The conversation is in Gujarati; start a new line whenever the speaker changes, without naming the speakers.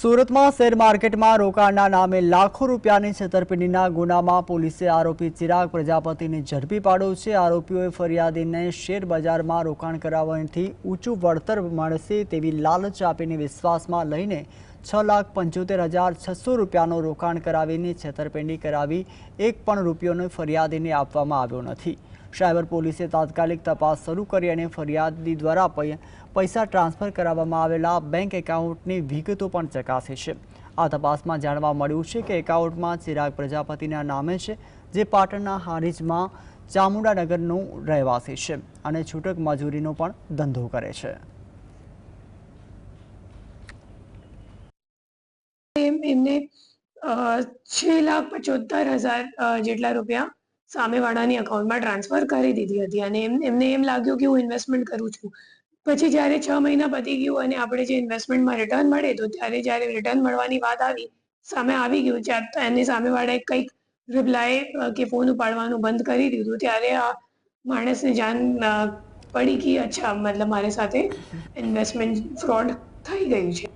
સુરતમાં શેર માર્કેટમાં રોકાણના નામે લાખો રૂપિયાની છેતરપિંડીના ગુનામાં પોલીસે આરોપી ચિરાગ પ્રજાપતિને ઝડપી પાડ્યો છે. આરોપીઓએ ફરિયાદીને શેર બજારમાં રોકાણ કરાવવાથી ઊંચું વળતર મળશે તેવી લાલચ આપીને વિશ્વાસમાં લઈને છ લાખ પંચોતેર હજાર છસો રૂપિયાનું રોકાણ કરાવીને છેતરપિંડી કરાવી, એક પણ રૂપિયોનો ફરિયાદીને આપવામાં આવ્યો નથી. સાયબર પોલીસે તાત્કાલિક તપાસ શરૂ કરી અને ફરિયાદી દ્વારા પૈસા ટ્રાન્સફર કરાવવામાં આવેલા બેંક એકાઉન્ટની વિગતો પણ ચકાસી છે. આ તપાસમાં જાણવા મળ્યું છે કે એકાઉન્ટમાં ચિરાગ પ્રજાપતિના નામે છે, જે પાટણના હારીજમાં ચામુંડાનગરનું રહેવાસી છે અને છૂટક મજૂરીનો પણ ધંધો કરે છે.
એમ એમને છ લાખ પચોતેર હજાર જેટલા રૂપિયા સામેવાળાની અકાઉન્ટમાં ટ્રાન્સફર કરી દીધી હતી. અને એમને એમ લાગ્યું કે હું ઇન્વેસ્ટમેન્ટ કરું છું. પછી જ્યારે છ મહિના પતી ગયું અને આપણે જે ઇન્વેસ્ટમેન્ટમાં રિટર્ન મળે, તો ત્યારે જ્યારે રિટર્ન મળવાની વાત આવી, સામે આવી ગયું, ત્યારે તો એની સામેવાળાએ કંઈક રિપ્લાય કે ફોન ઉપાડવાનું બંધ કરી દીધું. ત્યારે આ માણસને જાન પડી કે અચ્છા, મતલબ મારી સાથે ઇન્વેસ્ટમેન્ટ ફ્રોડ થઈ ગયું છે.